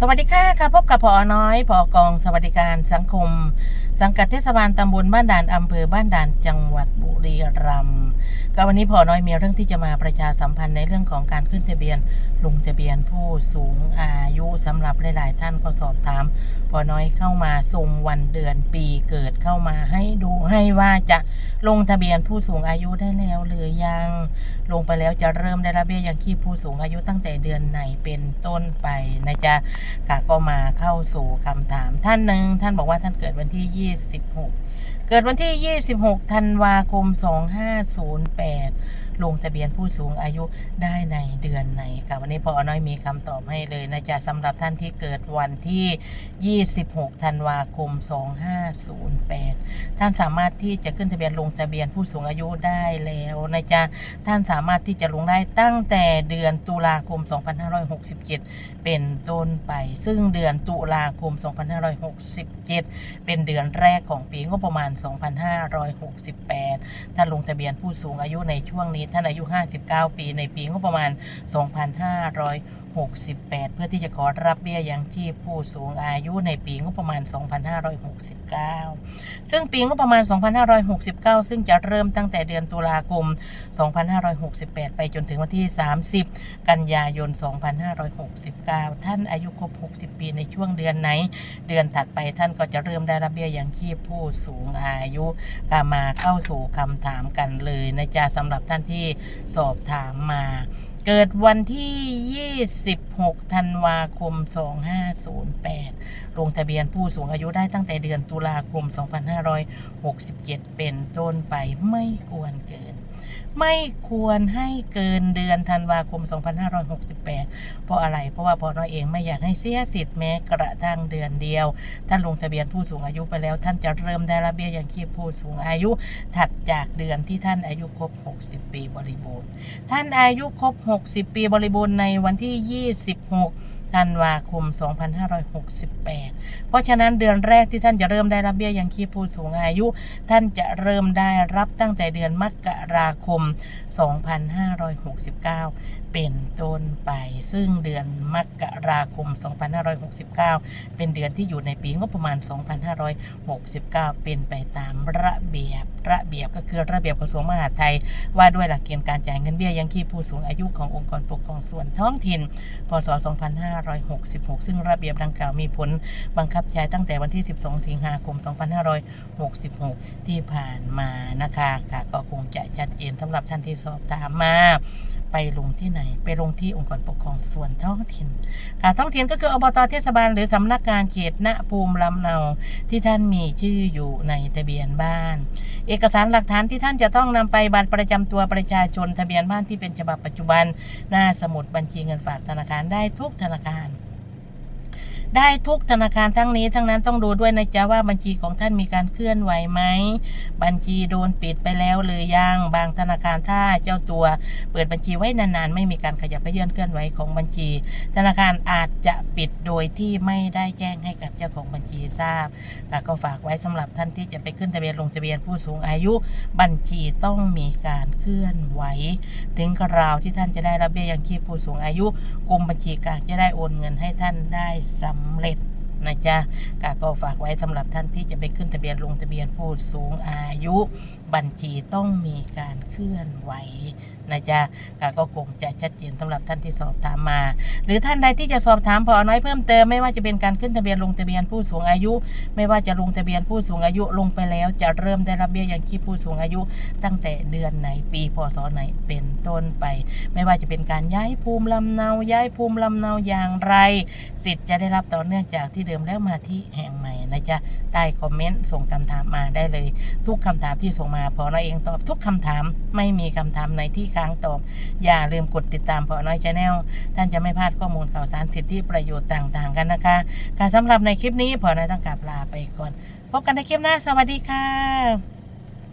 สวัสดีค่ะค่ะพบกับพอน้อยพอกองสวัสดิการสังคม สังกัดเทศบาลตำบลบ้านด่านอำเภอบ้านด่านจังหวัดบุรีรัมย์ก็วันนี้พอน้อยมีเรื่องที่จะมาประชาสัมพันธ์ในเรื่องของการขึ้นทะเบียนลงทะเบียนผู้สูงอายุสำหรับหลาย ๆ ท่านก็สอบถามพอน้อยเข้ามาส่งวันเดือนปีเกิดเข้ามาให้ดูให้ว่าจะลงทะเบียนผู้สูงอายุได้แล้วหรือยัง ลงไปแล้วจะเริ่มได้รับเบี้ยยังชีพผู้สูงอายุตั้งแต่เดือนไหนเป็นต้นไปนะจ๊ะค่ะก็มาเข้าสู่คำถามท่านหนึ่งท่านบอกว่าท่านเกิดวันที่ 26 เกิดวันที่ 26 ธันวาคม 2508 ลงทะเบียนผู้สูงอายุได้ในเดือนไหนค่ะวันนี้พอน้อยมีคำตอบให้เลยนะจ๊ะสำหรับท่านที่เกิดวันที่ 26 ธันวาคม 2508 ท่านสามารถที่จะขึ้นทะเบียนลงทะเบียนผู้สูงอายุได้แล้วนะจ๊ะท่านสามารถที่จะลงได้ตั้งแต่เดือนตุลาคม 2567 เป็นต้นไป ซึ่งเดือนตุลาคม 2567 เป็นเดือนแรกของปีงบประมาณมาณ 2568 ท่านลงทะเบียนผู้สูงอายุในช่วงนี้ ท่านอายุ 59 ปีในปีงบประมาณ 2,500 2568 เพื่อที่จะขอรับเบี้ยยังชีพผู้สูงอายุในปีงบประมาณ 2569 ซึ่งปีงบประมาณ 2569 ซึ่งจะเริ่มตั้งแต่เดือนตุลาคม 2568 ไปจนถึงวันที่ 30 กันยายน 2569 ท่านอายุครบ 60 ปีในช่วงเดือนไหน เดือนถัดไปท่านก็จะเริ่มได้รับเบี้ยยังชีพผู้สูงอายุก็มาเข้าสู่คำถามกันเลยนะจ๊ะสำหรับท่านที่สอบถามมา เกิดวันที่ 26 ธันวาคม 2508 ลงทะเบียนผู้สูงอายุได้ตั้งแต่เดือนตุลาคม 2567 เป็นต้นไปไม่ควรเกิน ไม่ควรให้เกินเดือนธันวาคม 2568 เพราะอะไร เพราะว่าพอน้อยเองไม่อยากให้เสียสิทธิ์แม้กระทั่งเดือนเดียว ท่านลงทะเบียนผู้สูงอายุไปแล้ว ท่านจะเริ่มได้รับเบี้ยยังชีพผู้สูงอายุ ถัดจากเดือนที่ท่านอายุครบ 60 ปีบริบูรณ์ ท่านอายุครบ 60 ปีบริบูรณ์ในวันที่ 26 ธันวาคม 2568 เพราะฉะนั้นเดือนแรกที่ท่านจะเริ่มได้รับเบี้ยยังชีพผู้สูงอายุ ท่านจะเริ่มได้รับตั้งแต่เดือนมกราคม 2569 เป็นต้นไป ซึ่งเดือนมกราคม 2569 เป็นเดือนที่อยู่ในปีงบประมาณ 2569 เป็นไปตามระเบียบ ระเบียบก็คือระเบียบกระทรวงมหาดไทย ว่าด้วยหลักเกณฑ์การจ่ายเงินเบี้ยยังชีพผู้สูงอายุขององค์กรปกครองส่วนท้องถิ่น พศ 2566 ซึ่งระเบียบดังกล่าวมีผลบังคับใช้ตั้งแต่วันที่ 12 สิงหาคม 2566 ที่ผ่านมานะคะค่ะก็คงจะชัดเจนสำหรับท่านที่สอบถามมา ไปลงที่ไหน ไปลงที่องค์กรปกครองส่วนท้องถิ่น ค่ะท้องถิ่นก็คืออบตเทศบาล หรือสำนักงานเขตณภูมิลำเนาที่ท่านมีชื่ออยู่ในทะเบียนบ้าน เอกสารหลักฐานที่ท่านจะต้องนำไปบัตรประจำตัวประชาชนทะเบียนบ้านที่เป็นฉบับปัจจุบัน หน้าสมุดบัญชีเงินฝากธนาคารได้ทุกธนาคาร ได้ทุกธนาคารทั้งนี้ ทั้งนั้นต้องดูด้วยนะจ๊ะว่าบัญชีของท่านมีการเคลื่อนไหวไหม บัญชีโดนปิดไปแล้วหรือยังบางธนาคารถ้าเจ้าตัว เปิดบัญชีไว้นานๆ ไม่มีการขยับเขยื่อนเคลื่อนไหวของบัญชี ธนาคารอาจจะปิดโดยที่ไม่ได้แจ้งให้กับเจ้าของบัญชีทราบค่ก็ฝากไว้สำหรับท่านที่จะไปขึ้นทะเบียนลงทะเบียนผู้สูงอายุ บัญชีต้องมีการเคลื่อนไหวถึงคราวที่ท่านจะได้รับเบี้ยยังชีพผู้สูงอายุกรมบัญชีกลางจะได้โอนเงินให้ท่านได้สำเร็จนะจ๊ะกาก็ฝากไว้สำหรับท่านที่จะไปขึ้นทะเบียนลงทะเบียนผู้สูงอายุบัญชีต้องมีการเคลื่อนไหวนะจ๊ะกาก็คงจะชัดเจนสำหรับท่านที่สอบถามมา หรือท่านใดที่จะสอบถามพอน้อยเพิ่มเติมไม่ว่าจะเป็นการขึ้นทะเบียนลงทะเบียนผู้สูงอายุ ไม่ว่าจะลงทะเบียนผู้สูงอายุลงไปแล้วจะเริ่มได้รับเบี้ยยังชีพผู้สูงอายุ ตั้งแต่เดือนไหนปีพศไหนเป็นต้นไป ไม่ว่าจะเป็นการย้ายภูมิลำเนาย้ายภูมิลำเนาอย่างไร สิทธิ์จะได้รับต่อเนื่องจากที่เดิมแล้วมาที่แห่งใหม่นะจ๊ะใต้คอมเมนต์ส่งคำถามมาได้เลย ทุกคำถามที่ส่งมาพอน้อยเองตอบทุกคำถามไม่มีคำถามไหนที่ค้างตอบ อย่าลืมกดติดตามพอน้อยชาแนลท่านจะไม่พลาดข้อมูลข่าวสารสิทธิประโยชน์ต่างๆ กันนะคะค่ะสำหรับในคลิปนี้พอน้อยต้องกลับลาไปก่อน พบกันในคลิปหน้าสวัสดีค่ะ